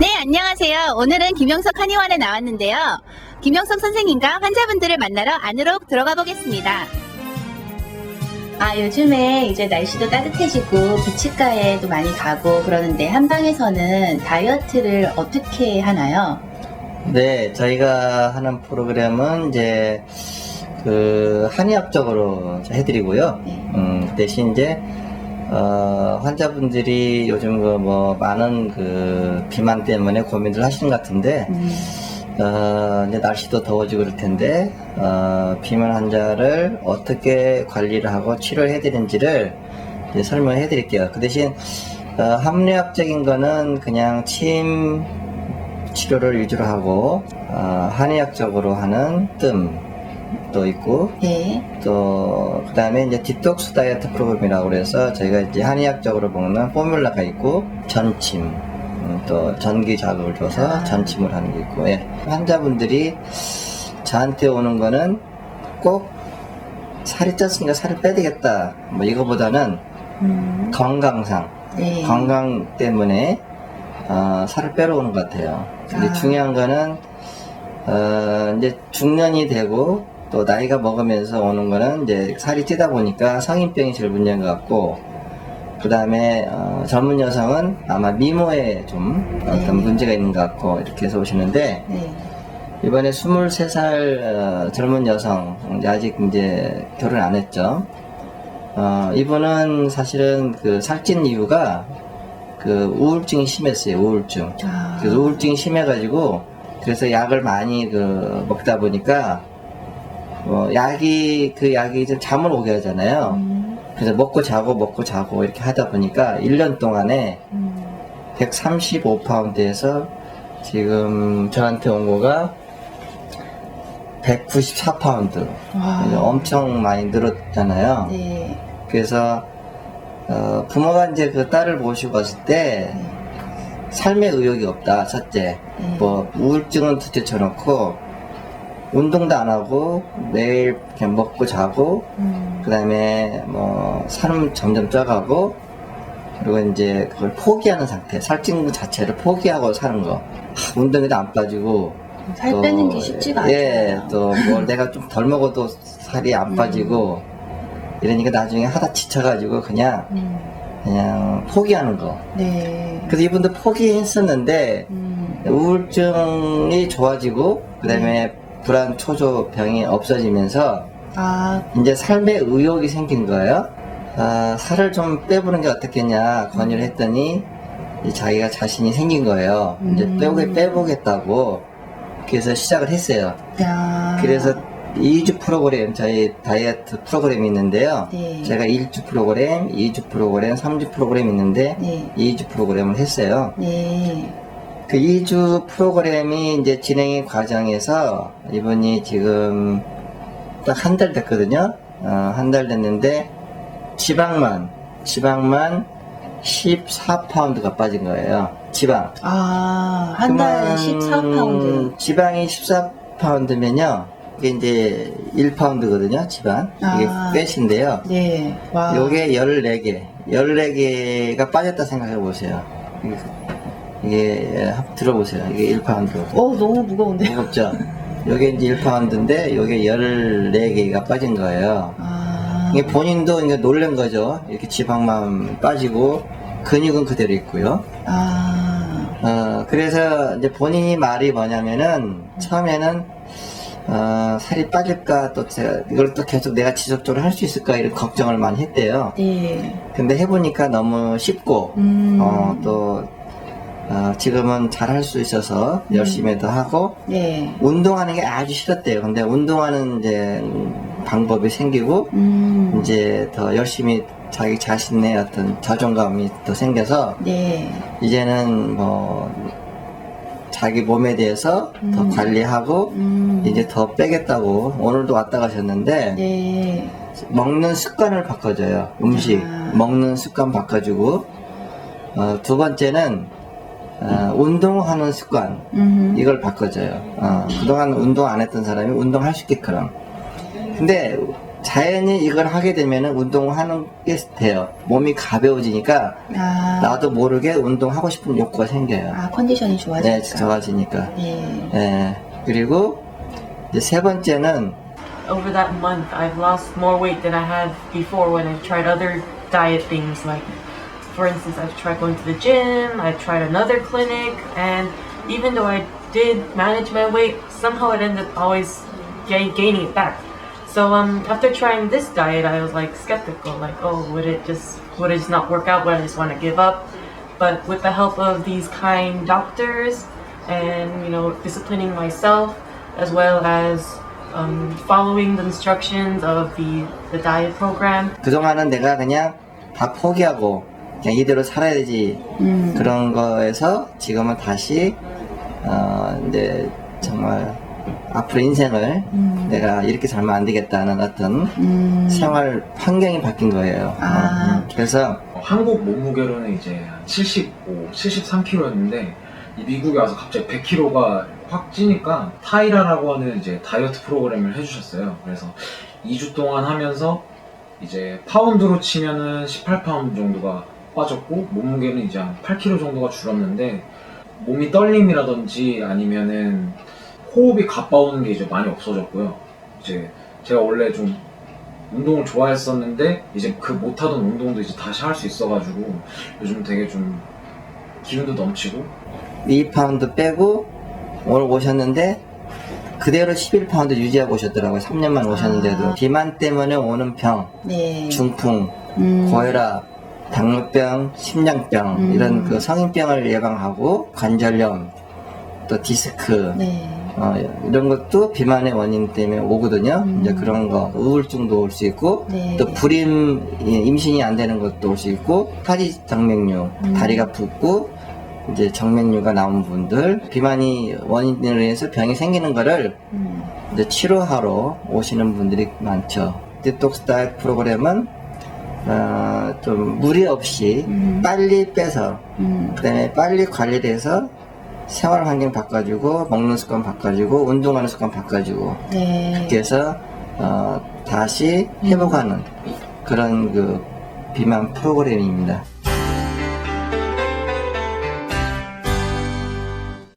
네, 안녕하세요. 오늘은 김영석 한의원에 나왔는데요. 김영석 선생님과 환자분들을 만나러 안으로 들어가 보겠습니다. 아, 요즘에 이제 날씨도 따뜻해지고 기치과에도 많이 가고 그러는데 한방에서는 다이어트를 어떻게 하나요? 네, 저희가 하는 프로그램은 이제 그 한의학적으로 해드리고요. 네. 음, 대신 이제 어, 환자분들이 요즘 그 뭐 많은 그 비만 때문에 고민들 하시는 것 같은데 음, 어, 이제 날씨도 더워지고 그럴 텐데 어, 비만 환자를 어떻게 관리를 하고 치료를 해드리는지를 이제 설명해 드릴게요. 그 대신 어, 합리학적인 거는 그냥 침 치료를 위주로 하고 어, 한의학적으로 하는 뜸 도 있고 네. 또 그다음에 이제 디톡스 다이어트 프로그램이라고 그래서 저희가 이제 한의학적으로 먹는 포뮬라가 있고 전침 음, 또 전기 자극을 줘서 아. 전침을 하는 게 있고 예. 환자분들이 저한테 오는 거는 꼭 살이 쪘으니까 살을 빼야 되겠다 뭐 이거보다는 음, 건강상 네. 건강 때문에 어, 살을 빼러 오는 것 같아요. 근데 아. 중요한 거는 어, 이제 중년이 되고 또 나이가 먹으면서 오는 거는 이제 살이 찌다 보니까 성인병이 제일 문제인 것 같고 그 다음에 젊은 여성은 아마 미모에 좀 어떤 네. 문제가 있는 것 같고 이렇게 해서 오시는데 네. 이번에 23살 어, 젊은 여성 이제 아직 이제 결혼 안 했죠. 어, 이분은 사실은 그 살찐 이유가 그 우울증이 심했어요. 우울증. 아, 그래서 우울증이 심해가지고 그래서 약을 많이 그 먹다 보니까 어, 약이 그 약이 좀 잠을 오게 하잖아요. 음, 그래서 먹고 자고 먹고 자고 이렇게 하다 보니까 1년 동안에 음, 135파운드에서 지금 저한테 온 거가 194파운드. 와. 엄청 많이 늘었잖아요. 네. 그래서 어, 부모가 이제 그 딸을 모시고 왔을 때 삶의 의욕이 없다. 첫째, 네. 뭐 우울증은 둘째 쳐놓고 운동도 안 하고 매일 그냥 먹고 자고 음, 그다음에 뭐 살은 점점 쪄가고 그리고 이제 그걸 포기하는 상태 살찐 것 자체를 포기하고 사는 거. 하, 운동에도 안 빠지고. 살 또, 빼는 게 쉽지가 예, 않아요. 또뭘 내가 좀 덜 먹어도 살이 안 음. 빠지고 이러니까 나중에 하다 지쳐가지고 그냥 음, 그냥 포기하는 거. 네. 그래서 이분도 포기했었는데 음, 우울증이 좋아지고 그다음에 불안 초조 병이 없어지면서 아, 이제 삶의 의욕이 생긴 거예요. 아, 살을 좀 빼보는 게 어떻겠냐 권유를 했더니 이제 자기가 자신이 생긴 거예요. 이제 음. 빼보게 빼보겠다고 그래서 시작을 했어요. 야. 그래서 2주 프로그램 저희 다이어트 프로그램이 있는데요. 네. 제가 1주 프로그램, 2주 프로그램, 3주 프로그램 있는데 네. 2주 프로그램을 했어요. 네. 그 2주 프로그램이 이제 진행의 과정에서 이분이 지금 딱 한 달 됐거든요. 어, 한 달 됐는데 지방만, 지방만 14파운드가 빠진 거예요. 지방. 아, 한 달에 그러면 14파운드. 지방이 14파운드면요. 이게 이제 1파운드거든요, 지방. 이게 아. 뱃인데요. 네. 와. 요게 14개. 14개가 빠졌다 생각해 보세요. 이게, 이게 한번 들어보세요. 이게 1파운드. 어, 너무 무거운데요? 무겁죠? 요게 이제 1파운드인데, 요게 14개가 빠진 거예요. 아. 이게 본인도 이제 놀란 거죠. 이렇게 지방만 빠지고, 근육은 그대로 있고요. 아. 어, 그래서 이제 본인이 말이 뭐냐면은, 처음에는, 어, 살이 빠질까, 또 제가, 이걸 또 계속 내가 지속적으로 할 수 있을까, 이런 걱정을 많이 했대요. 네. 근데 해보니까 너무 쉽고, 음. 어, 또, 어, 지금은 잘 할 수 있어서 열심히 더 하고, 네. 운동하는 게 아주 싫었대요. 근데 운동하는 이제 방법이 생기고, 음. 이제 더 열심히 자기 자신의 어떤 자존감이 더 생겨서, 네. 이제는 뭐, 자기 몸에 대해서 더 음. 관리하고, 음. 이제 더 빼겠다고 오늘도 왔다 가셨는데, 네. 먹는 습관을 바꿔줘요. 음식 아. 먹는 습관 바꿔주고 어, 두 번째는 어, 운동하는 습관 음. 이걸 바꿔줘요. 어, 그동안 운동 안 했던 사람이 운동할 수 있게끔. 근데 자연히 이걸 하게 되면 운동을 하는 게 돼요. 몸이 가벼워지니까 아, 나도 모르게 운동하고 싶은 욕구가 생겨요. 아 컨디션이 좋아지니까. 네, 좋아지니까. 네. 예. 그리고 이제 세 번째는 over that month, I've lost more weight than I had before when I've tried other diet things. Like, for instance, I've tried going to the gym, I've tried another clinic, and even though I did manage my weight, somehow it ended up always ga- gaining it back. So um, after trying this diet, I was like skeptical, like, oh, would it just would it just not work out? Would I just want to give up? But with the help of these kind doctors, and you know, disciplining myself, as well as um, following the instructions of the, the diet program. 그동안은 내가 그냥 다 포기하고 그냥 이대로 살아야 되지 음. 그런 거에서 지금은 다시 어 이제 정말 앞으로 인생을 음. 내가 이렇게 살면 안 되겠다는 어떤 음. 생활 환경이 바뀐 거예요. 아. 어, 그래서 어, 한국 몸무게로는 이제 한 75, 73kg였는데 미국에 와서 갑자기 100kg가 확 찌니까 타이라라고 하는 이제 다이어트 프로그램을 해주셨어요. 그래서 2주 동안 하면서 이제 파운드로 치면은 18파운드 정도가 빠졌고 몸무게는 이제 한 8kg 정도가 줄었는데 몸이 떨림이라든지 아니면은 호흡이 가빠오는 게 이제 많이 없어졌고요. 이제 제가 원래 좀 운동을 좋아했었는데 이제 그 못하던 운동도 이제 다시 할 수 있어가지고 요즘 되게 좀 기운도 넘치고 2파운드 빼고 오늘 오셨는데 그대로 11파운드 유지하고 오셨더라고요. 3년만 오셨는데도 아. 비만 때문에 오는 병, 네. 중풍, 음. 고혈압, 당뇨병, 심장병 음. 이런 그 성인병을 예방하고 관절염, 또 디스크 네. 어, 이런 것도 비만의 원인 때문에 오거든요. 음. 이제 그런 거 우울증도 올 수 있고 네. 또 불임 예, 임신이 안 되는 것도 올 수 있고 파리 정맥류, 음. 다리가 붓고 이제 정맥류가 나온 분들 비만이 원인으로 해서 병이 생기는 거를 음. 이제 치료하러 오시는 분들이 많죠. 디톡스 다이어트 프로그램은 어, 좀 무리 없이 음. 빨리 빼서 음. 그다음에 빨리 관리를 해서 생활 환경 바꿔주고 먹는 습관 바꿔주고 운동하는 습관 바꿔주고 네. 그렇게 해서 어, 다시 회복하는 그런 그 비만 프로그램입니다.